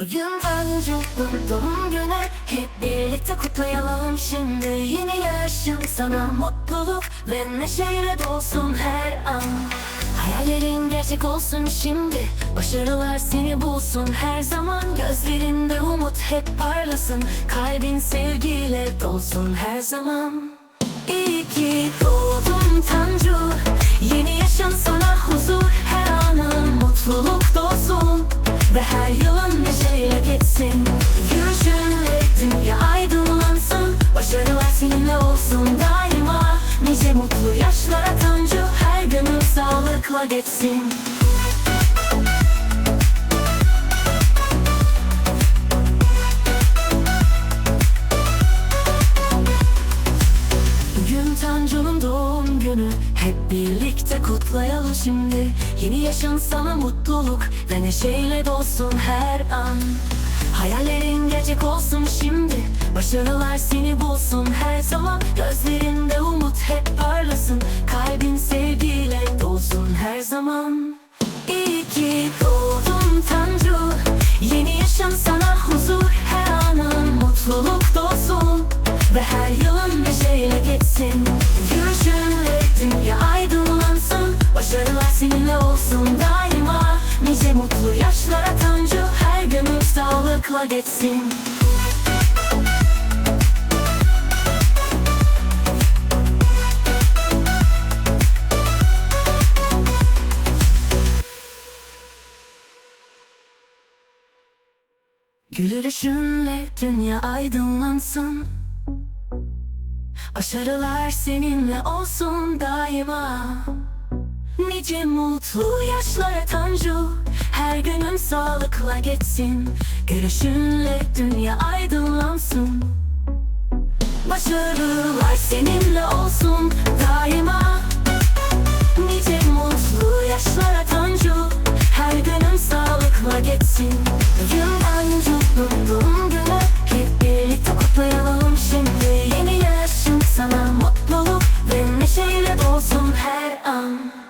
Bugün Tanrı'nın doğum günü. Hep birlikte kutlayalım. Şimdi Yeni yaşın sana mutluluk Ve neşeyle dolsun her an. Hayallerin gerçek olsun şimdi. Başarılar seni bulsun her zaman. Gözlerinde umut hep parlasın. Kalbin sevgiyle dolsun her zaman. İyi ki doğdun Tanrı Ve her yılın neşeyle geçsin Gülüşünle dünya aydınlansın. Başarılar seninle olsun daima. Nice mutlu yaşlara Tanrı Her günün sağlıkla geçsin Tanrı'nın doğum günü. Hep birlikte kutlayalım şimdi. Yeni yaşın sana mutluluk Ve neşeyle dolsun her an. Hayallerin gerçek olsun şimdi. Başarılar seni bulsun her zaman. Gözlerinde umut hep parlasın. Kalbin sevgiyle dolsun her zaman. İyi ki doğdun Tanrı Yeni yaşın sana huzur Her anın. Mutluluk dolsun Ve her yılın neşeyle geçsin Gülüşünle dünya aydınlansın. Başarılar seninle olsun daima. Nice mutlu yaşlara Tanrı Her günün sağlıkla geçsin. Gülüşünle dünya aydınlansın Başarılar seninle olsun daima. Nice mutlu yaşlara Tanrı Her günün sağlıkla geçsin. Gülüşünle dünya aydınlansın. Başarılar seninle olsun daima 嗯